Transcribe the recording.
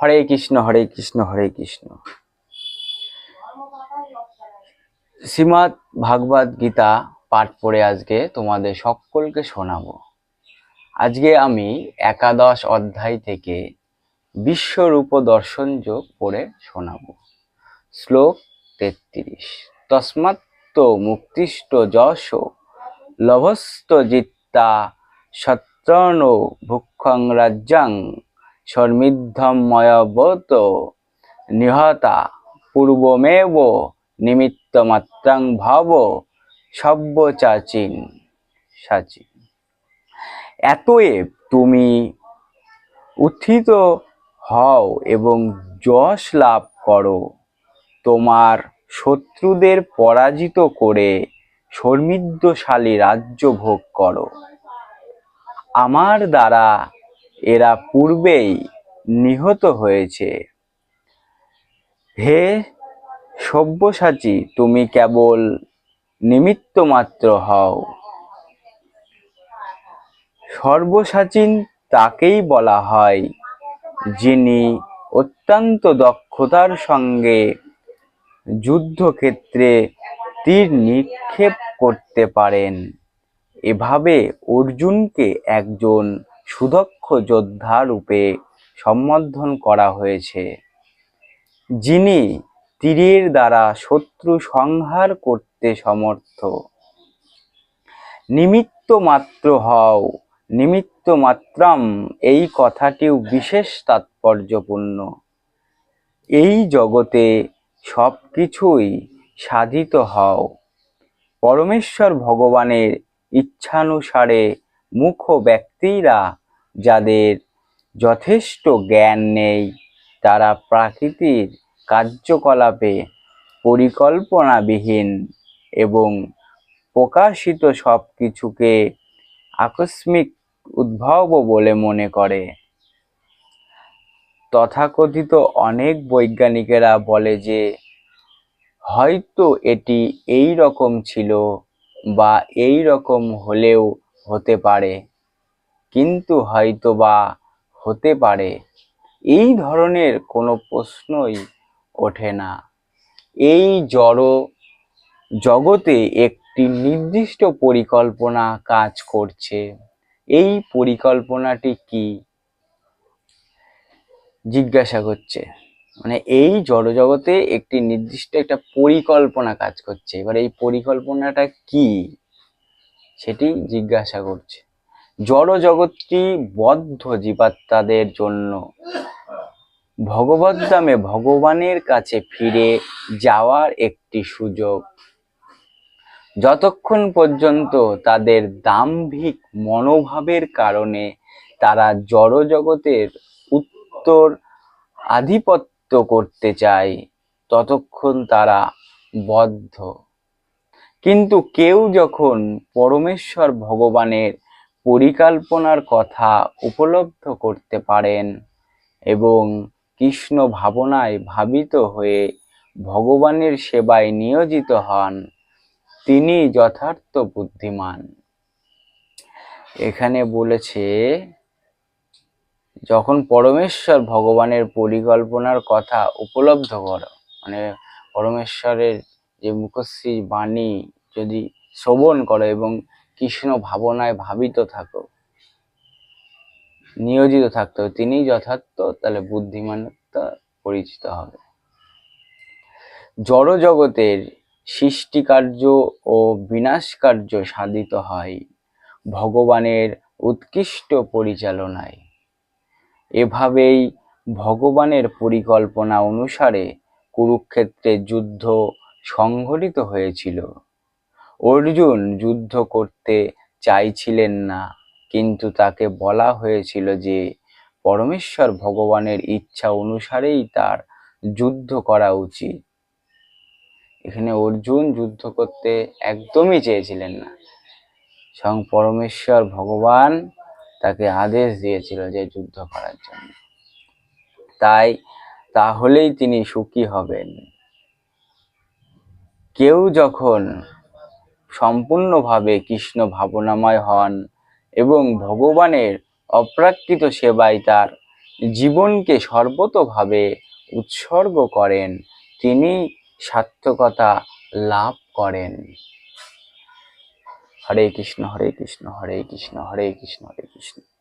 হরে কৃষ্ণ হরে কৃষ্ণ হরে কৃষ্ণ। শ্রীমৎ ভাগবত গীতা পাঠ পড়ে আজকে তোমাদের সকলকে শোনাবো। আজকে আমি একাদশ অধ্যায় থেকে বিশ্বরূপ দর্শন যোগ পড়ে শোনাবো। শ্লোক তেত্রিশ। তস্মাত্ত মুক্তিষ্ট যশ লভস্ত জিত্তা সত্রণ ভুক্ষং রাজ্যাং শর্মিদ্ধম ময়বত নিহতা পূর্বমেব নিমিত্ত মাত্রাং ভাব সব্য চাচিন সাচিন। এতএব তুমি উত্থিত হও এবং যশ লাভ করো। তোমার শত্রুদের পরাজিত করে সমৃদ্ধশালী রাজ্য ভোগ করো। আমার দ্বারা এরা পূর্বেই নিহত হয়েছে। হে সব্যসাচী, তুমি কেবল নিমিত্ত মাত্র হও। সর্বসাচীন তাকেই বলা হয়, যিনি অত্যন্ত দক্ষতার সঙ্গে যুদ্ধক্ষেত্রে তীর নিক্ষেপ করতে পারেন। এভাবে অর্জুনকে একজন সুদক্ষ যোদ্ধা রূপে সম্বোধন করা হয়েছে। যিনি তীরের দ্বারা শত্রু সংহার করতে সমর্থ। নিমিত্ত মাত্র হও, নিমিত্ত মাত্রাম, এই কথাটিও বিশেষ তাৎপর্যপূর্ণ। এই জগতে সব কিছুই সাধিত হও। পরমেশ্বর ভগবানের ইচ্ছানুসারে মুখ ব্যক্তিরা যাদের যথেষ্ট জ্ঞান নেই, তারা প্রাকৃতির কার্যকলাপে পরিকল্পনাবিহীন এবং প্রকাশিত সব কিছুকে আকস্মিক উদ্ভব বলে মনে করে। তথাকথিত অনেক বৈজ্ঞানিকেরা বলে যে, হয়তো এটি এই রকম ছিল বা এই রকম হলেও হতে পারে। কিন্তু হয়তো বা হতে পারে। এই ধরনের কোনো প্রশ্নই ওঠে না। এই জড়, জগতে একটি নির্দিষ্ট পরিকল্পনা কাজ করছে। এই পরিকল্পনাটি কি? জিজ্ঞাসা করছে। মানে এই জড়জগতে একটি নির্দিষ্ট একটা পরিকল্পনা কাজ করছে। এবার এই পরিকল্পনাটা কি? সেটি জিজ্ঞাসা করছে। জড় জগৎটি বদ্ধ জীবাত্মাদের জন্য। ভগবদ্ধামে ভগবানের কাছে ফিরে যাওয়ার একটি সুযোগ। যতক্ষণ পর্যন্ত তাদের দাম্ভিক মনোভাবের কারণে তারা জড় জগতের উত্তর আধিপত্য করতে চায়, ততক্ষণ তারা বদ্ধ। কিন্তু কেউ যখন পরমেশ্বর ভগবানের পরিকল্পনার কথা উপলব্ধ করতে পারেন এবং কৃষ্ণ ভাবনায় ভাবিত হয়ে ভগবানের সেবায় নিয়োজিত হন, তিনি যথার্থ বুদ্ধিমান। এখানে বলেছে, যখন পরমেশ্বর ভগবানের পরিকল্পনার কথা উপলব্ধ করো মানে পরমেশ্বরের যে মুখশ্রী বাণী যদি শ্রবণ করো এবং কৃষ্ণ ভাবনায় ভাবিত থাকো, নিয়োজিত থাকতে হবে তিনি যথার্থ, তাহলে বুদ্ধিমানতা পরিচিত হবে। জড় জগতের সৃষ্টিকার্য ও বিনাশ কার্য সাধিত হয় ভগবানের উৎকৃষ্ট পরিচালনায়। এভাবেই ভগবানের পরিকল্পনা অনুসারে কুরুক্ষেত্রে যুদ্ধ সংঘটিত হয়েছিল। অর্জুন যুদ্ধ করতে চাইছিলেন না, কিন্তু তাকে বলা হয়েছিল যে পরমেশ্বর ভগবানের ইচ্ছা অনুসারেই তার যুদ্ধ করা উচিত। এখানে অর্জুন যুদ্ধ করতে একদমই চেয়েছিলেন না। স্বয়ং পরমেশ্বর ভগবান তাকে আদেশ দিয়েছিল যে যুদ্ধ করার জন্য। তাই তাহলেই তিনি সুখী হবেন। কেউ যখন সম্পূর্ণভাবে কৃষ্ণ ভাবনাময় হন এবং ভগবানের অপ্রাকৃত সেবায় তার জীবনকে সর্বতভাবে উৎসর্গ করেন। তিনি সার্থকতা লাভ করেন। হরে কৃষ্ণ হরে কৃষ্ণ হরে কৃষ্ণ হরে কৃষ্ণ হরে কৃষ্ণ।